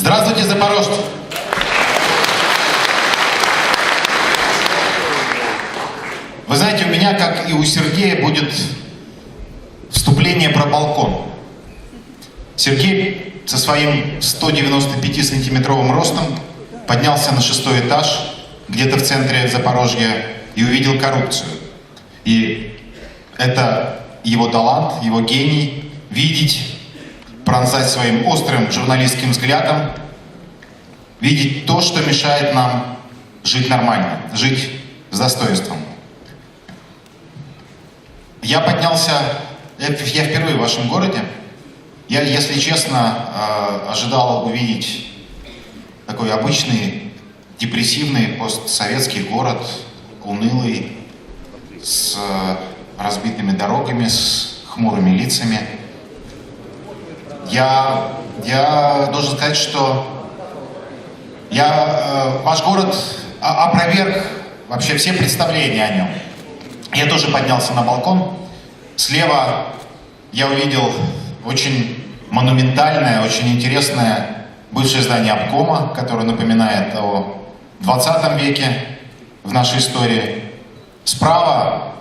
Здравствуйте, запорожцы! Вы знаете, у меня, как и у Сергея, будет вступление про балкон. Сергей со своим 195-сантиметровым ростом поднялся на шестой этаж, где-то в центре Запорожья, и увидел коррупцию. И это его талант, его гений, видеть, пронзать своим острым журналистским взглядом, видеть то, что мешает нам жить нормально, жить с достоинством. Я поднялся, я впервые в вашем городе. Я, если честно, э, ожидал увидеть такой обычный, депрессивный постсоветский город, унылый, с э, разбитыми дорогами, с хмурыми лицами. Я, я должен сказать, что я, э, ваш город опроверг вообще все представления о нем. Я тоже поднялся на балкон. Слева я увидел очень монументальное, очень интересное бывшее здание обкома, которое напоминает о 20 веке в нашей истории. Справа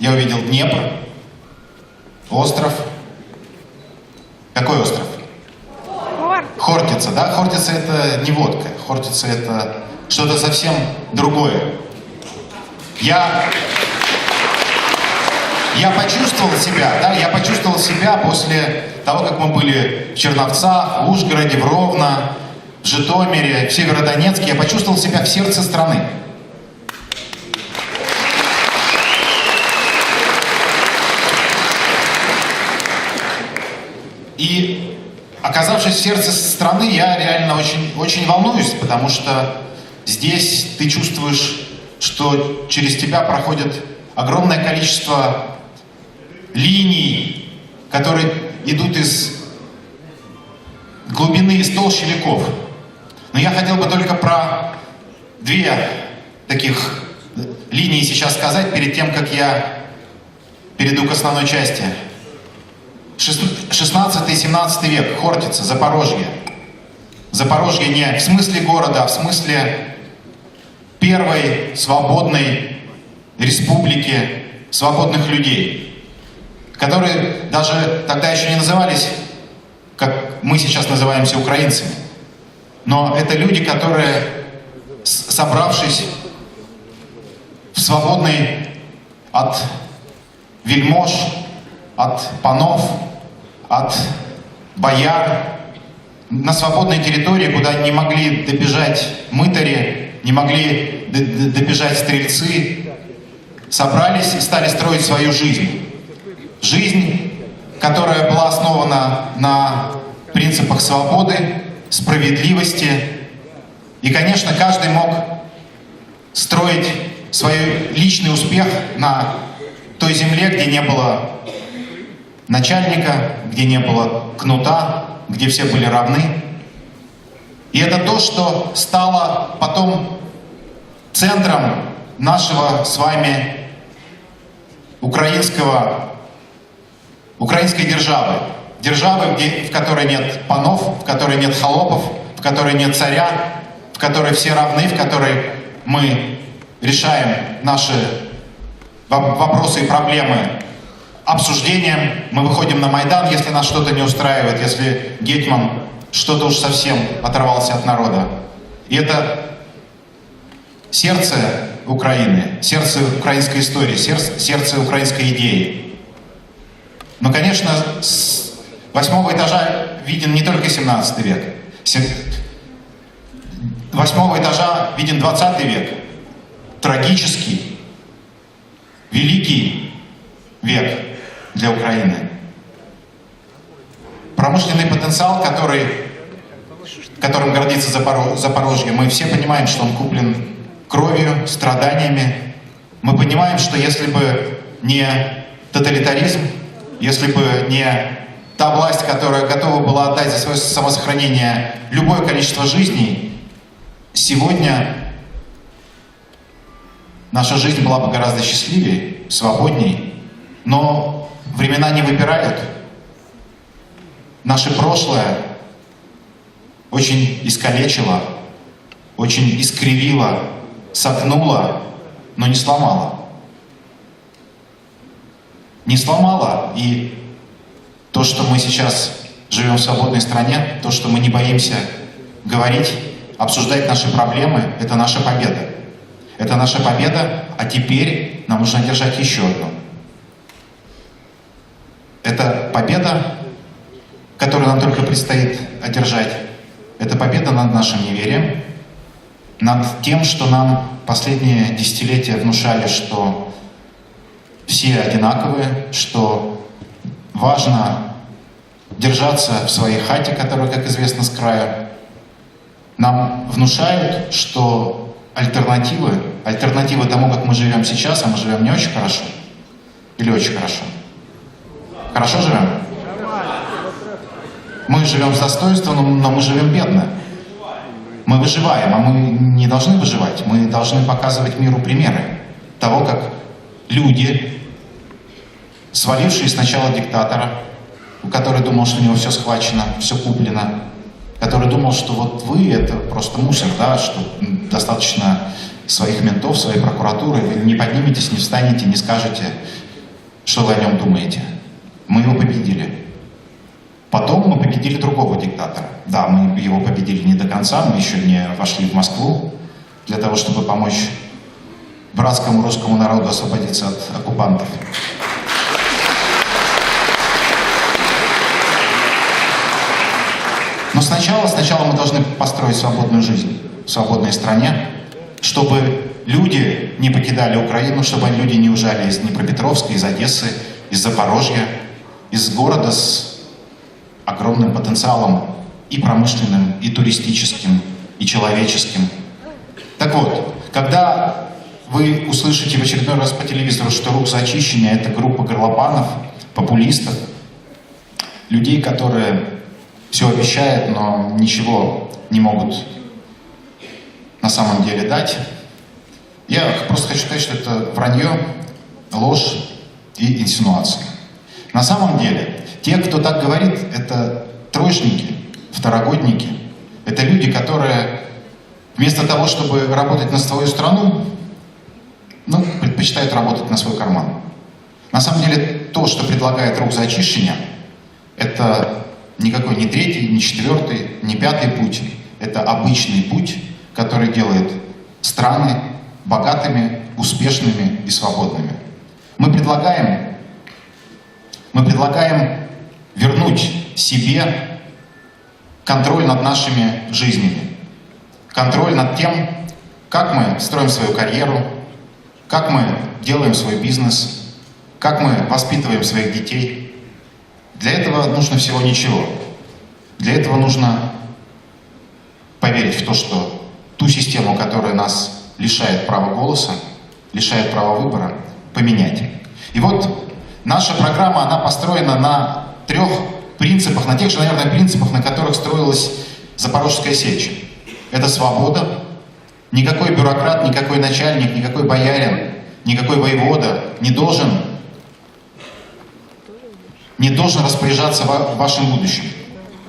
я увидел Днепр, остров. Какой остров? Хортица, да? Хортица это не водка. Хортица это что-то совсем другое. Я, я почувствовал себя, да, я почувствовал себя после того, как мы были в Черновцах, в Ужгороде, в Ровно, в Житомире, в Северодонецке, я почувствовал себя в сердце страны. И оказавшись в сердце страны, я реально очень, очень волнуюсь, потому что здесь ты чувствуешь, что через тебя проходит огромное количество линий, которые идут из глубины, из толщи веков. Но я хотел бы только про две таких линии сейчас сказать перед тем, как я перейду к основной части. 16-17 век, Хортица, Запорожье. Запорожье не в смысле города, а в смысле первой свободной республики свободных людей, которые даже тогда еще не назывались, как мы сейчас называемся, украинцами. Но это люди, которые, собравшись в свободной от вельмож, от панов, от бояр, на свободной территории, куда не могли добежать мытари, не могли добежать стрельцы, собрались и стали строить свою жизнь. Жизнь, которая была основана на принципах свободы, справедливости. И, конечно, каждый мог строить свой личный успех на той земле, где не было начальника, где не было кнута, где все были равны. И это то, что стало потом центром нашего с вами украинского, украинской державы. Державы, где, в которой нет панов, в которой нет холопов, в которой нет царя, в которой все равны, в которой мы решаем наши во- вопросы и проблемы обсуждением. Мы выходим на Майдан, если нас что-то не устраивает, если Гетман что-то уж совсем оторвался от народа. И это сердце Украины, сердце украинской истории, сердце, сердце украинской идеи. Но, конечно, с восьмого этажа виден не только 17 век. Восьмого этажа виден 20 век. Трагический, великий век для Украины. Промышленный потенциал, который, которым гордится Запоро- Запорожье, мы все понимаем, что он куплен кровью, страданиями. Мы понимаем, что если бы не тоталитаризм, если бы не та власть, которая готова была отдать за свое самосохранение любое количество жизней, сегодня наша жизнь была бы гораздо счастливее, свободней. Но времена не выбирают. Наше прошлое очень искалечила, очень искривила, согнула, но не сломала. Не сломала. И то, что мы сейчас живем в свободной стране, то, что мы не боимся говорить, обсуждать наши проблемы, это наша победа. Это наша победа, а теперь нам нужно держать еще одну. Это победа, которую нам только предстоит одержать. Это победа над нашим неверием, над тем, что нам последние десятилетия внушали, что все одинаковые, что важно держаться в своей хате, которая, как известно, с края. Нам внушают, что альтернативы, альтернативы тому, как мы живем сейчас, а мы живем не очень хорошо, или очень хорошо. Хорошо живем? Мы живем с достоинством, но мы живем бедно. Мы выживаем, а мы не должны выживать. Мы должны показывать миру примеры того, как люди, свалившие сначала диктатора, который думал, что у него все схвачено, все куплено, который думал, что вот вы это просто мусор, да, что достаточно своих ментов, своей прокуратуры, не подниметесь, не встанете, не скажете, что вы о нем думаете. Мы его победили. Потом мы победили другого диктатора. Да, мы его победили не до конца, мы еще не вошли в Москву для того, чтобы помочь братскому русскому народу освободиться от оккупантов. Но сначала, сначала мы должны построить свободную жизнь в свободной стране, чтобы люди не покидали Украину, чтобы люди не уезжали из Днепропетровска, из Одессы, из Запорожья, из города с огромным потенциалом и промышленным, и туристическим, и человеческим. Так вот, когда вы услышите в очередной раз по телевизору, что рук за очищение это группа горлопанов, популистов, людей, которые все обещают, но ничего не могут на самом деле дать. Я просто хочу сказать, что это вранье, ложь и инсинуация. На самом деле, те, кто так говорит, это троечники, второгодники. Это люди, которые вместо того, чтобы работать на свою страну, ну, предпочитают работать на свой карман. На самом деле, то, что предлагает рук за очищение, это никакой не третий, не четвертый, не пятый путь. Это обычный путь, который делает страны богатыми, успешными и свободными. Мы предлагаем, предлагаем вернуть себе контроль над нашими жизнями, контроль над тем, как мы строим свою карьеру, как мы делаем свой бизнес, как мы воспитываем своих детей – для этого нужно всего ничего. Для этого нужно поверить в то, что ту систему, которая нас лишает права голоса, лишает права выбора, поменять. И вот наша программа, она построена на трех принципах, на тех же, наверное, принципах, на которых строилась Запорожская сечь. Это свобода. Никакой бюрократ, никакой начальник, никакой боярин, никакой воевода не должен не должен распоряжаться вашим будущим.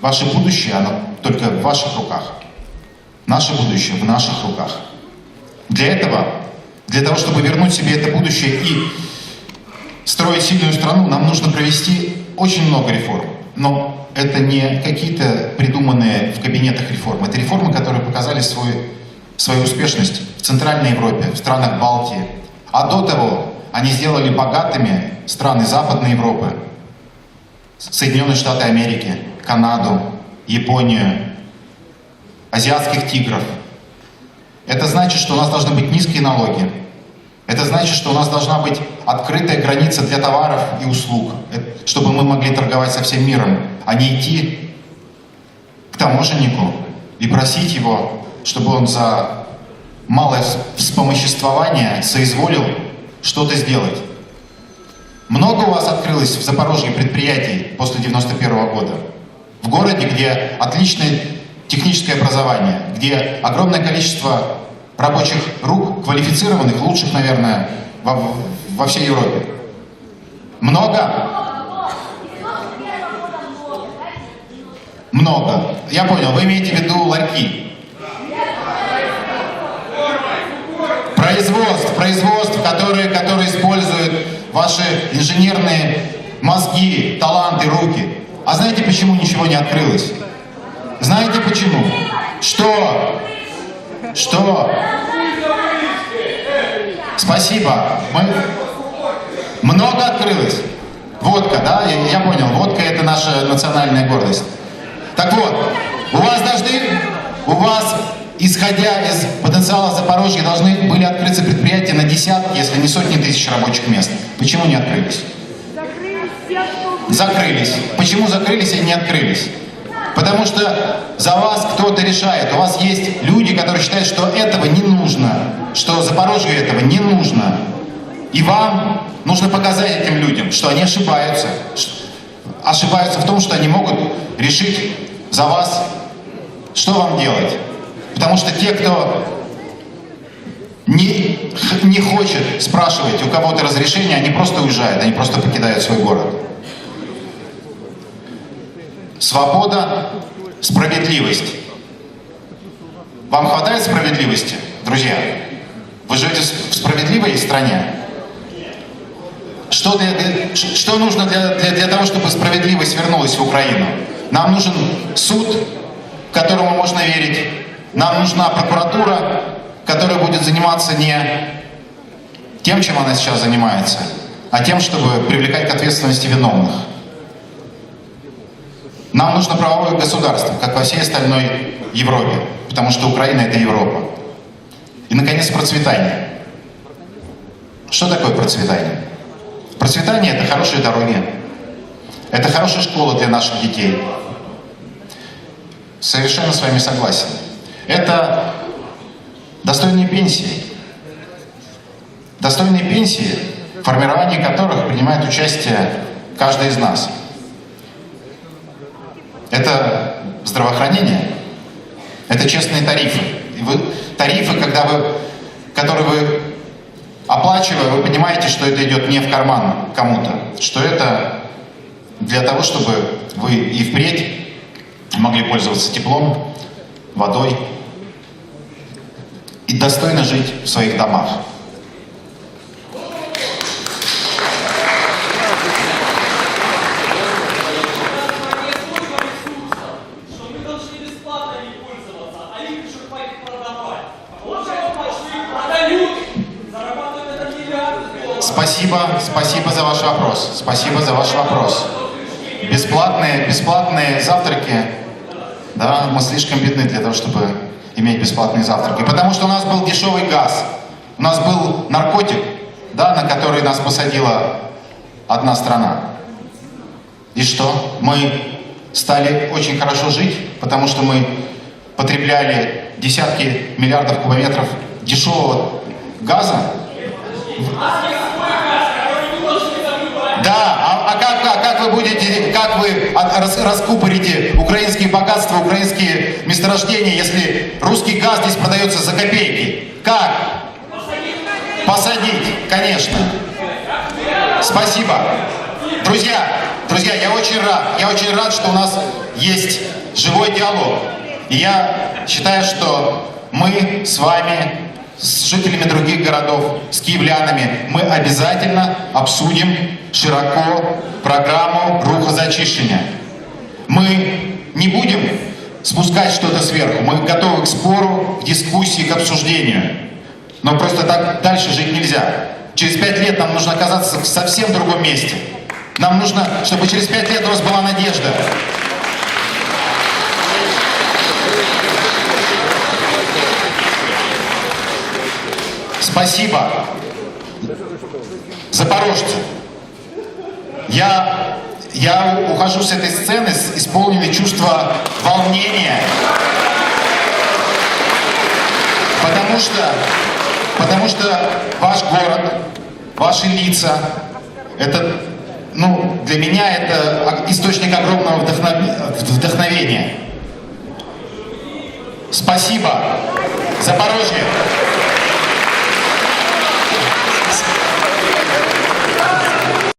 Ваше будущее, оно только в ваших руках. Наше будущее в наших руках. Для этого, для того, чтобы вернуть себе это будущее и строить сильную страну, нам нужно провести очень много реформ. Но это не какие-то придуманные в кабинетах реформы. Это реформы, которые показали свой, свою успешность в Центральной Европе, в странах Балтии. А до того они сделали богатыми страны Западной Европы, Соединенные Штаты Америки, Канаду, Японию, азиатских тигров. Это значит, что у нас должны быть низкие налоги. Это значит, что у нас должна быть открытая граница для товаров и услуг, чтобы мы могли торговать со всем миром, а не идти к таможеннику и просить его, чтобы он за малое вспомоществование соизволил что-то сделать. Много у вас открылось в Запорожье предприятий после 91 -го года? В городе, где отличное техническое образование, где огромное количество рабочих рук, квалифицированных, лучших, наверное, во, во всей Европе. Много? Много. Я понял, вы имеете в виду ларьки. Производств, производств, которые, которые используют ваши инженерные мозги, таланты, руки. А знаете, почему ничего не открылось? Знаете почему? Что? Что? Спасибо. Мы... Много открылось. Водка, да? Я, я понял. Водка это наша национальная гордость. Так вот, у вас должны, у вас, исходя из потенциала Запорожья, должны были открыться предприятия на десятки, если не сотни тысяч рабочих мест. Почему не открылись? Закрылись. Почему закрылись и не открылись? Потому что за вас кто-то решает. У вас есть люди, которые считают, что этого не нужно, что Запорожью этого не нужно. И вам нужно показать этим людям, что они ошибаются. Ошибаются в том, что они могут решить за вас, что вам делать. Потому что те, кто не, не хочет спрашивать у кого-то разрешения, они просто уезжают, они просто покидают свой город. Свобода, справедливость. Вам хватает справедливости, друзья? Вы живете в справедливой стране? Что, для, что нужно для, для, для того, чтобы справедливость вернулась в Украину? Нам нужен суд, которому можно верить. Нам нужна прокуратура, которая будет заниматься не тем, чем она сейчас занимается, а тем, чтобы привлекать к ответственности виновных. Нам нужно правовое государство, как во всей остальной Европе, потому что Украина – это Европа. И, наконец, процветание. Что такое процветание? Процветание – это хорошие дороги, это хорошая школа для наших детей. Совершенно с вами согласен. Это достойные пенсии. Достойные пенсии, в формировании которых принимает участие каждый из нас – это здравоохранение, это честные тарифы. И вы, тарифы, когда вы, которые вы оплачивая, вы понимаете, что это идет не в карман кому-то, что это для того, чтобы вы и впредь могли пользоваться теплом, водой и достойно жить в своих домах. Спасибо, за ваш вопрос. Спасибо за ваш вопрос. Бесплатные, бесплатные завтраки, да, мы слишком бедны для того, чтобы иметь бесплатные завтраки. Потому что у нас был дешевый газ, у нас был наркотик, да, на который нас посадила одна страна. И что? Мы стали очень хорошо жить, потому что мы потребляли десятки миллиардов кубометров дешевого газа. Да, а, а как, как, как вы будете, как вы рас, раскупорите украинские богатства, украинские месторождения, если русский газ здесь продается за копейки? Как? Посадить, конечно. Спасибо. Друзья, друзья, я очень рад, я очень рад, что у нас есть живой диалог. И я считаю, что мы с вами с жителями других городов, с киевлянами, мы обязательно обсудим широко программу рухозачищения. Мы не будем спускать что-то сверху, мы готовы к спору, к дискуссии, к обсуждению. Но просто так дальше жить нельзя. Через пять лет нам нужно оказаться в совсем другом месте. Нам нужно, чтобы через пять лет у нас была надежда. Спасибо. Запорожцы. Я, я ухожу с этой сцены с исполненной чувства волнения. Потому что, потому что ваш город, ваши лица, это, ну, для меня это источник огромного вдохновения. Спасибо. Запорожье. Thanks.